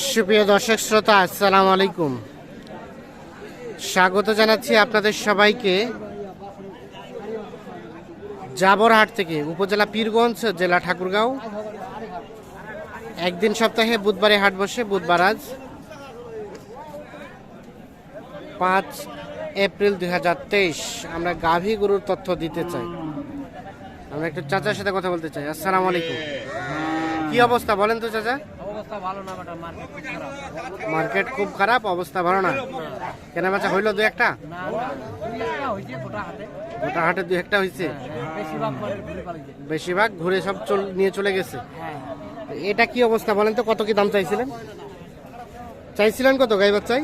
সুপ্রিয় দর্শক শ্রোতা, আসসালামু আলাইকুম। স্বাগত জানাচ্ছি আপনাদের সবাইকে জাবরহাট থেকে উপজেলা পীরগঞ্জ জেলা ঠাকুরগাঁও। একদিন সপ্তাহে বুধবারে হাট বসে, বুধবার আজ। পাঁচ এপ্রিল দুই হাজার তেইশ, আমরা গাভী গরুর তথ্য দিতে চাই। আমরা একটু চাচার সাথে কথা বলতে চাই। আসসালামু আলাইকুম। কি অবস্থা বলেন তো চাচা? অবস্থা ভালো না বেটা মার্কেট খুব খারাপ। মার্কেট খুব খারাপ অবস্থা ভালো না? কেনা বেচা হইল দু একটা? না গোটা হাতে গোটা হাটে দু একটা হয়েছে হ্যাঁ, বেশিরভাগ মানে ঘুরে বেশিরভাগ ঘুরে সব চল নিয়ে চলে গেছে? হ্যাঁ এটা কি অবস্থা বলেন তো কত কি দাম চাইছিলেন? চাইছিলেন কত গাই বাচ্চাই?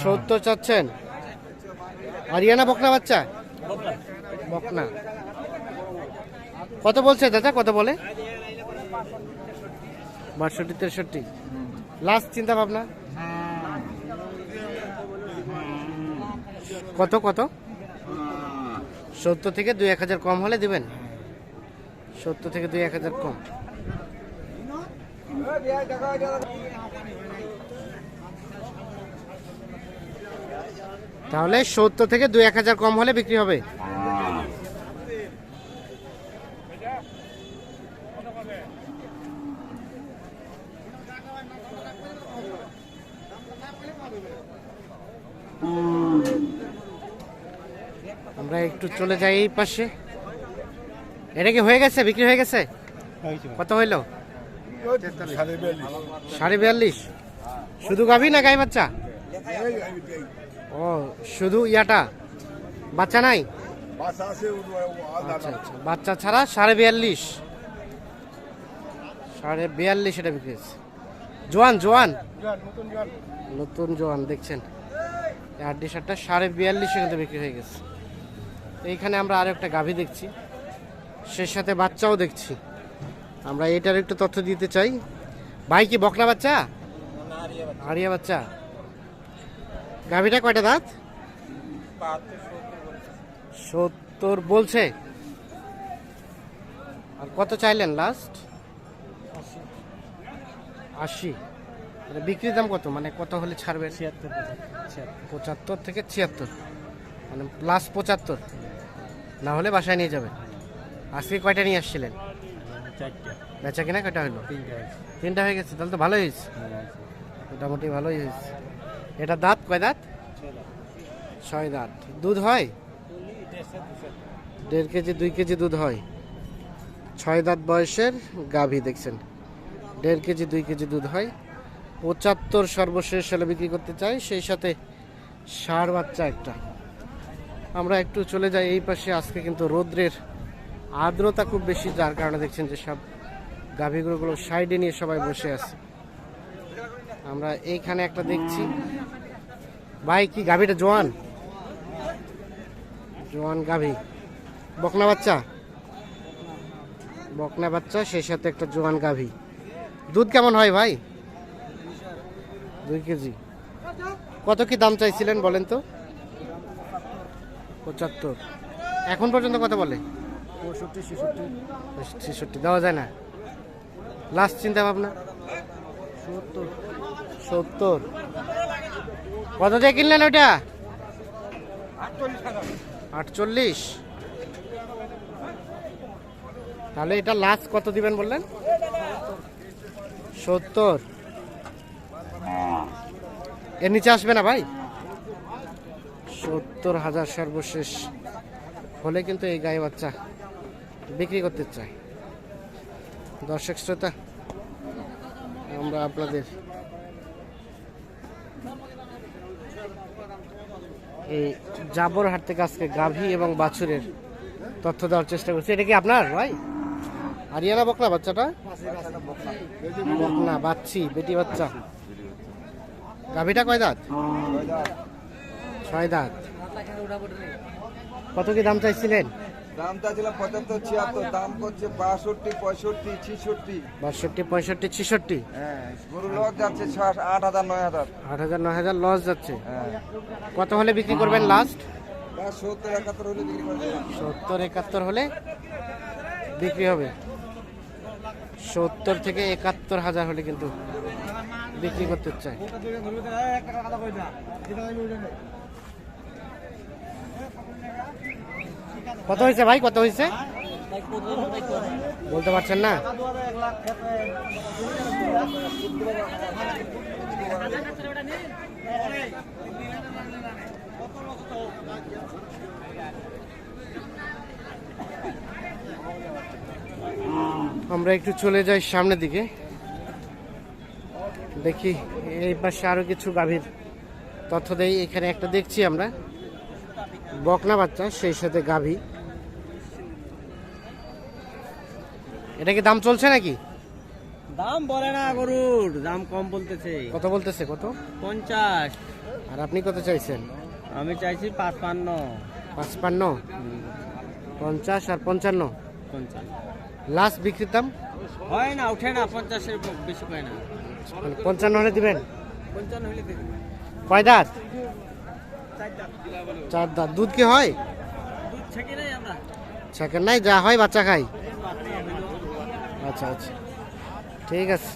সত্তর চাচ্ছেন। আরিয়ানা বকনা বাচ্চা? বকনা। কত বলছে দাদা? কত বলে? বাষট্টি, তেষট্টি। লাস্ট চিন্তা ভাবনা? কত কত? সত্তর থেকে দুই এক হাজার কম হলে দিবেন? সত্তর থেকে দুই এক হাজার কম। তাহলে সত্তর থেকে দুই এক হাজার কম হলে বিক্রি হবে। আমরা একটু চলে যাই এই পাশে। এটা কি হয়ে গেছে? বিক্রি হয়ে গেছে? কত হইল? সাড়ে বিয়াল্লিশ। শুধু গাভি না গাই বাচ্চা? ও শুধু ইয়াটা? বাচ্চা নাই? আচ্ছা আচ্ছা। বাচ্চা ছাড়া সাড়ে বিয়াল্লিশ। সাড়ে বিয়াল্লিশ এটা বিক্রি হয়েছে জোয়ান জোয়ান? নতুন জোয়ান। দেখছেন? এই আটটি শার্টটা সাড়ে বিয়াল্লিশে কিন্তু বিক্রি হয়ে গেছে। এইখানে আমরা আরও একটা গাভী দেখছি। সে সাথে বাচ্চাও দেখছি। আমরা এটার একটু তথ্য দিতে চাই। ভাই কি বকনা বাচ্চা? হারিয়া বাচ্চা। গাভীটা কয়টা দাঁত? সত্তর বলছে। আর কত চাইলেন লাস্ট আশি। এটা বিক্রির দাম কত? মানে কত হলে ছাড়বেন? ছিয়াত্তর পঁচাত্তর। থেকে ছিয়াত্তর। মানে প্লাস পঁচাত্তর। না হলে বাসায় নিয়ে যাবেন। আজকে কয়টা নিয়ে আসছিলেন? বেচা কিনা কয়টা হলো? তিনটা তিনটা হয়ে গেছে তাহলে তো ভালোই হয়েছে। মোটামুটি ভালোই হয়েছে। এটা দাঁত? কয় দাঁত? ছয় দাঁত। দুধ হয়? দেড় কেজি দুই কেজি দুধ হয়। ছয় দাঁত বয়সের গাভী দেখছেন। দেড় কেজি, দুই কেজি দুধ হয়। পঁচাত্তর সর্বশেষ হলে বিক্রি করতে চাই, সেই সাথে ষাঁড় বাচ্চা একটা। আমরা একটু চলে যাই এই পাশে, আজকে কিন্তু রৌদ্রের আর্দ্রতা খুব বেশি, যার কারণে দেখছেন যে সব গাভীগুলোগুলো সাইডে নিয়ে সবাই বসে আছে। আমরা এইখানে একটা দেখছি। ভাই, কি গাভীটা? জোয়ান? জোয়ান গাভী। বকনা বাচ্চা? বকনা বাচ্চা, সেই সাথে একটা জোয়ান গাভী। দুধ কেমন হয় ভাই? দুই কেজি। কত কি দাম চাইছিলেন বলেন তো? পঁচাত্তর। এখন পর্যন্ত কত বলে? পঁয়ষট্টি ছেষট্টি। ছেষট্টি দেওয়া যায় না। লাস্ট চিন্তা ভাবনা? সত্তর। সত্তর। কত দিয়ে কিনলেন ওইটা? আটচল্লিশ। তাহলে এটা লাস্ট কত দিবেন বললেন? সত্তর। এর নিচে আসবে না ভাই? সত্তর হাজার সর্বশেষ। হলে কিন্তু এই গায়ে বাচ্চা বিক্রি করতে চাই দর্শক শ্রোতা, আমরা আপনাদের এই জাবরহাট থেকে আজকে গাভী এবং বাছুরের তথ্য দেওয়ার চেষ্টা করছি। এটা কি আপনার, ভাই? আরিয়ানা বকনা বাচ্চাটা? বকনা বাচ্চি বেটি বাচ্চা। গাভীটা কয় দাঁত? ছয় দাঁত। কত কি দাম চাইছিলেন? পঁচাত্তর ছিয়াত্তর দাম করছে বাষট্টি পঁয়ষট্টি ছিষট্টি। বাষট্টি পঁয়ষট্টি ছিষট্টি? হ্যাঁ গরু লস যাচ্ছে আট হাজার নয় হাজার। আট হাজার নয় হাজার লস যাচ্ছে। হ্যাঁ। কত হলে বিক্রি করবেন লাস্ট সত্তর একাত্তর হলে বিক্রি সত্তর একাত্তর হলে বিক্রি হবে। সত্তর থেকে একাত্তর হাজার হলে কিন্তু বিক্রি করতে চাই কত হয়েছে ভাই? কত হয়েছে? বলতে পারছেন না? আমরা একটু চলে যাই সামনের দিকে। দেখি এই পাশে আরও কিছু গাভীর তথ্য দেই। এখানে একটা দেখছি আমরা। বকনা বাচ্চা সেই সাথে গাভী। এটা কি দাম চলছে নাকি? দাম বলে না গরুর দাম কম বলতেছে। কত বলতেছে? কত? পঞ্চাশ। আর আপনি কত চাইছেন? আমি চাইছি পাঁচ পাঁচপান্ন? পাঁচপান্ন পঞ্চাশ আর পঞ্চান্ন। পঞ্চাশ লাস্ট বিক্রির দাম? হয় না উঠে না পঞ্চাশের বেশি হয় না। পঞ্চান্ন হলে দিবেন? পঞ্চান্ন হলে দেখি কয় দাঁত? চার দাঁত। দুধ কি হয়? দুধ ছেঁকে নাই আমরা। সেকেন্ড নাই যা হয় বাচ্চা খাই আচ্ছা আচ্ছা। ঠিক আছে।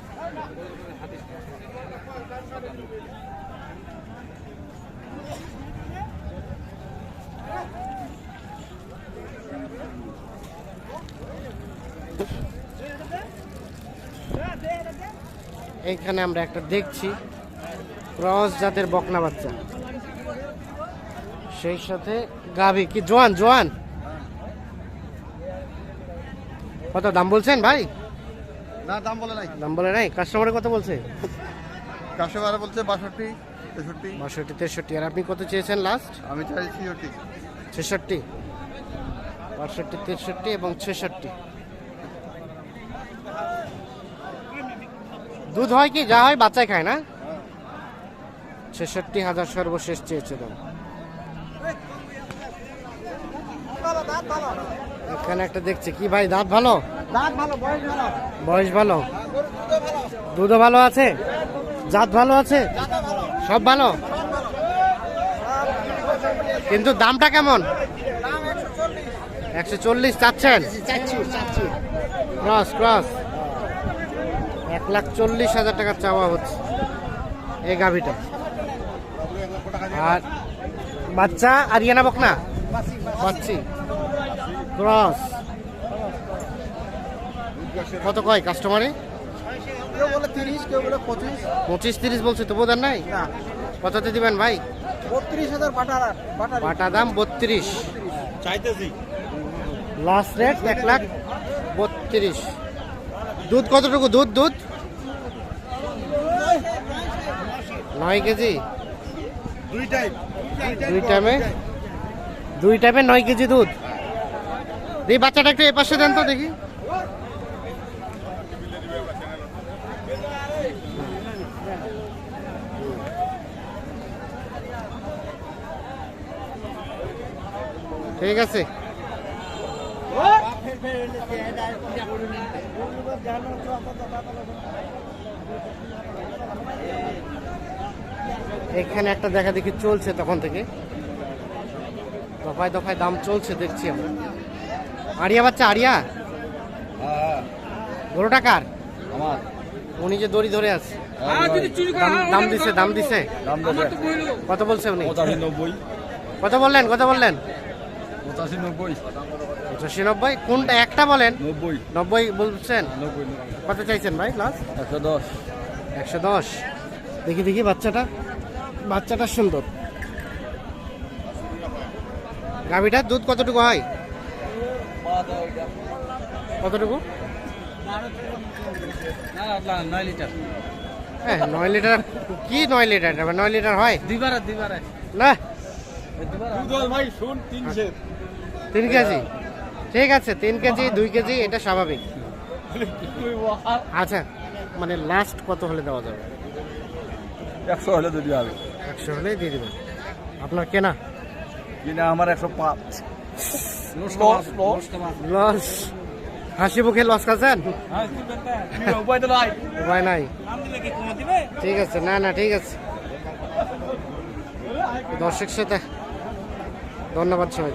এইখানে আমরা একটা দেখছি ক্রস জাতের বকনা বাচ্চা। সেই সাথে গাভী। কি জোয়ান জোয়ান? কত দাম বলছেন ভাই? না দাম বলে নাই। দাম বলে নাই? কাস্টমারে কত বলছে? কাস্টমার বলছে বাষট্টি তেষট্টি। বাষট্টি তেষট্টি। আর আপনি কত চেয়েছেন লাস্ট আমি চাই ছিষট্টি। ছেষট্টি। বাষট্টি তেষট্টি এবং ছেষট্টি। দুধ হয় কি? যা হয় বাচ্চাই খায় না? ছেষট্টি হাজার সর্বশেষ চেয়েছে দাম এখানে একটা দেখছি। কি ভাই দাঁত ভালো? বয়স ভালো। দুধও ভালো আছে? জাত ভালো আছে? সব ভালো? কিন্তু দামটা কেমন? একশো চল্লিশ চাচ্ছেন? Cross cross. এক লাখ চল্লিশ হাজার টাকা চাওয়া হচ্ছে এই গাভিটা। আর বাচ্চা আরিয়ানা বকনা? পাচ্ছি ক্রস। কত কয় কাস্টমারে কেউ বলে তিরিশ কেউ বলে পঁচিশ তিরিশ বলছে তো দেন নাই? না। কততে দিবেন ভাই? বত্রিশ হাজার বাটা দাম বত্রিশ। চাইতেছি। লাস্ট রেট এক লাখ বত্রিশ। দুধ কতটুকু? দুধ দুধ? নয় কেজি? দুই টাইমে। দুই টাইমে? নয় কেজি দুধ? এই বাচ্চাটা একটু এ পাশে দেন তো দেখি। ঠিক আছে। এখানে একটা দেখা দেখি চলছে তখন থেকে। দফায় দফায় দাম চলছে দেখছি আমরা। আরিয়া বাচ্চা আরিয়া? গরু টাকার আমার। উনি যে দড়ি ধরে আছে। দাম- দাম দিছে দাম দিছে। কত বলছে উনি? নব্বই। কত বললেন কত বললেন? পঁচাশি নব্বই। পঁচাশি নব্বই। কোনটা? একটা বলেন। নব্বই। নব্বই বলছেন? নব্বই কত চাইছেন ভাই লাস্ট একশো দশ। একশো দশ। দেখি দেখি বাচ্চাটা। বাচ্চাটা সুন্দর। গাভিটার দুধ কতটুকু হয়? কতটুকু? নয় লিটার হ্যাঁ নয় লিটার। কি নয় লিটার? নয় লিটার হয়? দুইবার দুইবার না? ভাই শুন তিনশে তিন কেজি? ঠিক আছে তিন কেজি দুই কেজি এটা স্বাভাবিক। আচ্ছা মানে লাস্ট কত হলে দেওয়া যাবে? একশো হলে যদি হবে একশো হলে দিয়ে দেবেন। আপনার কেনা? কিনা আমার একশো পাঁচ। লস হাসি মুখে লস খাচ্ছেন? উপায় নাই। উপায় নাই। ঠিক আছে না না ঠিক আছে। দর্শক সাথে ধন্যবাদ সবাই